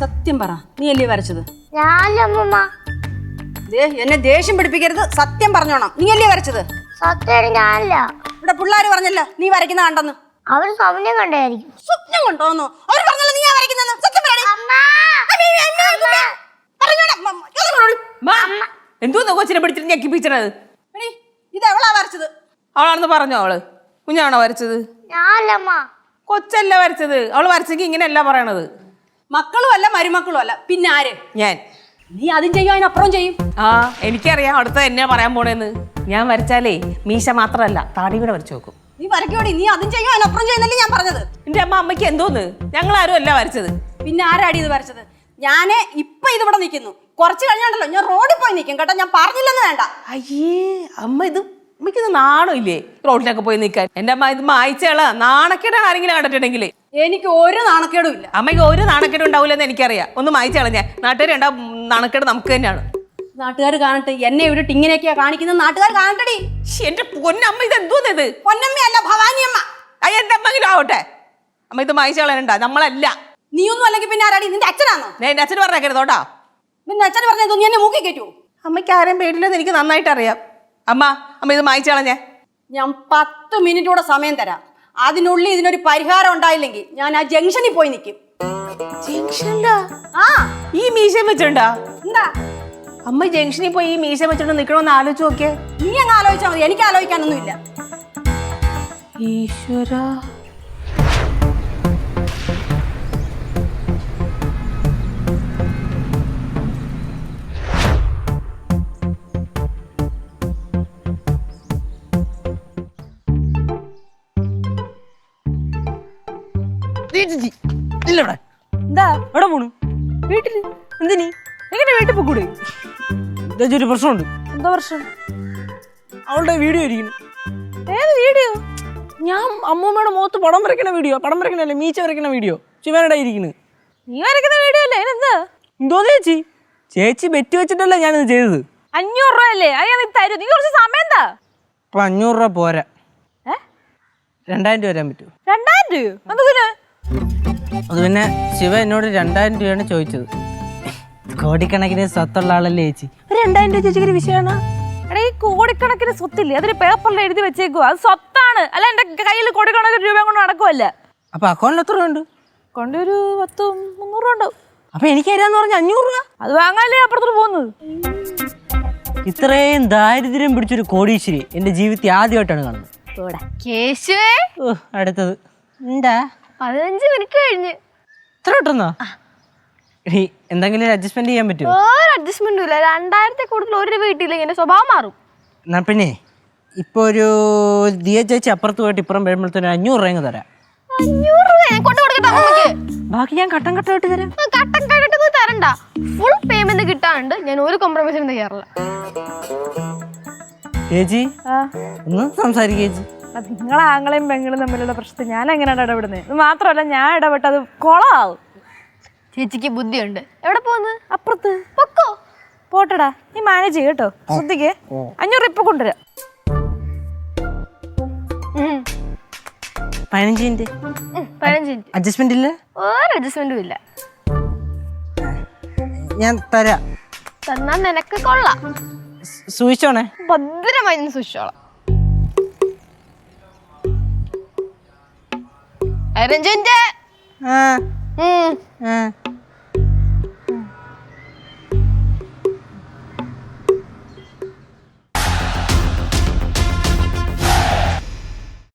സത്യം പറ. നീ അല്ലേ വരച്ചത് ദേ എന്നെ ദേഷ്യം പിടിപ്പിക്കരുത്. സത്യം പറഞ്ഞോണം. നീ അല്ലേ വരച്ചത്? സത്യം ഞാനല്ല. ഇവിടെ പിള്ളേര് പറഞ്ഞല്ലോ നീ വരയ്ക്കുന്ന കണ്ടെന്ന്. അവർ സ്വപ്നം കണ്ടായിരിക്കും. സ്വപ്നം കണ്ടോന്നോ? അവർ പറഞ്ഞല്ലോ നീ വരയ്ക്കുന്നെന്ന് സത്യം. എന്തോന്ന് കൊച്ചിനെ പിടിച്ചിട്ട് ഇത് എവളാ വരച്ചത്. അവളാണെന്ന് പറഞ്ഞോ അവൾ? കുഞ്ഞാണോ വരച്ചത്? കൊച്ചല്ല വരച്ചത്. അവൾ വരച്ചെങ്കിൽ ഇങ്ങനെയല്ല പറയണത്. മക്കളും അല്ല മരുമക്കളും അല്ല പിന്നെ ആര്? ഞാൻ. നീ അതും ചെയ്യും അതിനപ്പുറം ചെയ്യും. ആ എനിക്കറിയാം അടുത്ത എന്നെ പറയാൻ പോണേന്ന്. ഞാൻ വരച്ചാലേ മീശ മാത്രമല്ല താടി കൂടെ വരച്ചു നോക്കും നീ വരയ്ക്കോടി നീ അതും ചെയ്യും അതിനപ്പുറം ചെയ്യുന്നല്ലേ ഞാൻ പറഞ്ഞത്. എന്റെ അമ്മ അമ്മയ്ക്ക് എന്തോന്ന്? ഞങ്ങൾ ആരും അല്ല വരച്ചത്. പിന്നെ ആരാടി ഇത് വരച്ചത്? ഞാൻ ഇപ്പൊ ഇതിവിടെ നിൽക്കുന്നു കുറച്ച് കഴിഞ്ഞാണ്ടല്ലോ ഞാൻ റോഡിൽ പോയി നിൽക്കും കേട്ടോ? ഞാൻ പറഞ്ഞില്ലെന്ന് വേണ്ട. അയ്യേ അമ്മ ഇത് അമ്മയ്ക്ക് നാണോ ഇല്ലേ റോഡിലൊക്കെ പോയി നിൽക്കാൻ എന്റെ അമ്മ ഇത് മായിച്ചകളാ നാണക്കേടാണ് ആരെങ്കിലും കണ്ടിട്ടുണ്ടെങ്കിൽ. എനിക്ക് ഒരു നാണക്കേടും ഇല്ല. അമ്മയ്ക്ക് ഒരു നാണക്കേട് ഉണ്ടാവില്ലെന്ന് എനിക്കറിയാം. ഒന്ന് മായിച്ചള ഞാൻ. നാട്ടുകാർ ഉണ്ടാവും നാണക്കേട് നമുക്ക് തന്നെയാണ്. നാട്ടുകാർ കാണട്ടെ. എന്നെ ഒരു ടിങ്ങിനൊക്കെയാ കാണിക്കുന്നത്. നാട്ടുകാർ കാണട്ടടി. എന്റെ പൊന്നമ്മ ഇത് എന്തോന്ന് ഇത് പൊന്നമ്മയല്ല ഭവാനിയമ്മ. എന്റെ അമ്മെങ്കിലും ആവട്ടെ. അമ്മ ഇത് മായിച്ചളയണ്ട നമ്മളല്ല. നീയൊന്നും അല്ലെങ്കിൽ പിന്നെ ആരാടി? നിന്റെ അച്ഛനാണോ എന്റെ അച്ഛൻ പറഞ്ഞേക്കരുത് കേട്ടോ. നിന്റെ അച്ഛൻ പറഞ്ഞത് നീ എന്നെ മൂക്കി കയറ്റുമോ അമ്മയ്ക്ക് ആരെയും പേടില്ലെന്ന് എനിക്ക് നന്നായിട്ട് അറിയാം അമ്മ അമ്മ ഇത് മായിച്ചളഞ്ഞേ ഞാൻ പത്ത് മിനിറ്റ് കൂടെ സമയം തരാം. അതിനുള്ളിൽ ഇതിനൊരു പരിഹാരം ഉണ്ടായില്ലെങ്കിൽ ഞാൻ ആ ജംഗ്ഷനിൽ പോയി നിൽക്കും. ആ. ഈ മീശ വെച്ചുണ്ടാ എന്താ? അമ്മ ജംഗ്ഷനിൽ പോയി ഈ മീശ വെച്ചോണ്ട് നിക്കണമെന്ന് ആലോചിച്ച് നോക്കിയേ. നീ അങ്ങ് ആലോചിച്ചാൽ മതി. എനിക്ക് ആലോചിക്കാനൊന്നുമില്ല. ഈശ്വര. ഇല്ലവിടെ. എന്താ എവിടെ പോണു വീട്ടിൽ. എന്തിനി എങ്ങനെ വീട്ടിൽ പോകൂടെ ഇതൊരു ഒരു പ്രശ്നമുണ്ട്. എന്താ പ്രശ്നം? അവളുടെ വീഡിയോ ഇരിക്കുന്നു. ഏത് വീഡിയോ? ഞാൻ അമ്മൂമ്മയുടെ മുഖത്ത് പടം വരയ്ക്കണ വീഡിയോ പടം വരയ്ക്കണല്ലേ മീച്ച വരയ്ക്കണ വീഡിയോ. ശിവനടെ ഇരിക്കുന്നു. നീ വരയ്ക്കുന്ന വീഡിയോ അല്ലേ? അതിനെന്താ? എന്തോ ചേച്ചി? ചേച്ചി ബെറ്റ് വെച്ചിട്ടല്ല ഞാനിത് ചെയ്തത്. അഞ്ഞൂറ് രൂപ അല്ലേ? അത് ഞാൻ തരൂ. നീ കുറച്ച് സമയം എന്താ? അപ്പൊ അഞ്ഞൂറ് രൂപ പോരാ? രണ്ടായിരം രൂപ തരാൻ പറ്റുമോ രണ്ടായിരം രൂപ എന്തിന് അത് പിന്നെ ശിവ എന്നോട് രണ്ടായിരം രൂപയാണ് ചോദിച്ചത്. കോടിക്കണക്കിന് സ്വത്തുള്ള ആളല്ലേ ചേച്ചി? ഒരു രണ്ടായിരം രൂപ ചേച്ചിക്ക് ഒരു വിഷയമാണ്? എടാ ഈ കോടിക്കണക്കിന് സ്വത്തില്ലേ? അതൊരു പേപ്പറിൽ എഴുതി വെച്ചേക്കുക അത് സ്വത്താണ്. അല്ല എന്റെ കയ്യിൽ കോടിക്കണക്കിന് രൂപ കൊണ്ട് നടക്കുമല്ല അപ്പൊ അക്കൗണ്ടിൽ എത്ര രൂപ ഉണ്ട് കൊണ്ടൊരു പത്ത് മുന്നൂറ് രൂപ ഉണ്ടാവും അപ്പൊ എനിക്ക് തരാന്ന് പറഞ്ഞ അഞ്ഞൂറ് രൂപ? അത് വാങ്ങാനല്ലേ അപ്പുറത്തോട്ട് പോകുന്നത്? ഇത്രയും ദാരിദ്ര്യം പിടിച്ചൊരു കോടീശ്വരി എന്റെ ജീവിതത്തിൽ ആദ്യമായിട്ടാണ് കാണുന്നത്. കേശുവേ. ഓ അടുത്തത്. എന്താ? പതിനഞ്ച് മിനിറ്റ് കഴിഞ്ഞ്. ഇത്ര കിട്ടുന്നോ എടീ, എന്തെങ്കിലും ഒരു അഡ്ജസ്റ്റ്മെന്റ് ചെയ്യാൻ പറ്റുമോ? ഒരു അഡ്ജസ്റ്റ്മെന്റും ഇല്ല. രണ്ടായിരത്തി കൂടുതൽ ഒരു വീട്ടിലേക്ക് എന്റെ സ്വഭാവം മാറും. എന്നാ പിന്നെ ഇപ്പൊ ഒരു ദിയ ചേച്ചി അപ്പുറത്ത് പോയിട്ട് ഇപ്പുറം വരുമ്പോഴത്തേനും അഞ്ഞൂറ് രൂപ തരാം. അഞ്ഞൂറ് രൂപ ഞാൻ കൊണ്ട് കൊടുക്കട്ടെ ബാക്കി ഞാൻ ഘട്ടം ഘട്ടമായിട്ട് തരാം. ആ, കട്ടൻ കണ്ടിട്ടൊന്നും തരണ്ട. ഫുൾ പേയ്മെന്റ് കിട്ടാണ്ട് ഞാൻ ഒരു കോംപ്രമൈസിനും തയ്യാറില്ല ചേച്ചി ഒന്ന് സംസാരിക്കുക ചേച്ചി. അത് നിങ്ങൾ ആങ്ങളെയും പെങ്ങളും തമ്മിലുള്ള പ്രശ്നത്തിൽ ഞാൻ എങ്ങനെയാണ് ഇടപെടുന്നത് ഇത് മാത്രമല്ല ഞാൻ ഇടപെട്ടത് അത് കുളമാവും ചേച്ചിക്ക് ബുദ്ധിയുണ്ട്. എവിടെ പോകുന്നത് അപ്പുറത്ത്. പൊക്കോ. പോട്ടടാ നീ മാനേജ് ചെയ്യ കേട്ടോ. ശ്രദ്ധിക്കേ. അഞ്ഞൂറ് ഇപ്പൊ കൊണ്ടുവരാം. ഉം. പതിനഞ്ച് മിനിറ്റ് ഉം, അഡ്ജസ്റ്റ്മെന്റ് ഇല്ല? ഒരു അഡ്ജസ്റ്റ്മെന്റും ഇല്ല. ഞാൻ തരാം. തന്നാ നിനക്ക് കൊള്ളാം. സ് സൂക്ഷിച്ചോണേ. ഭദ്രമായി സൂക്ഷിച്ചോളാം. പതിനഞ്ച് മിനിറ്റ്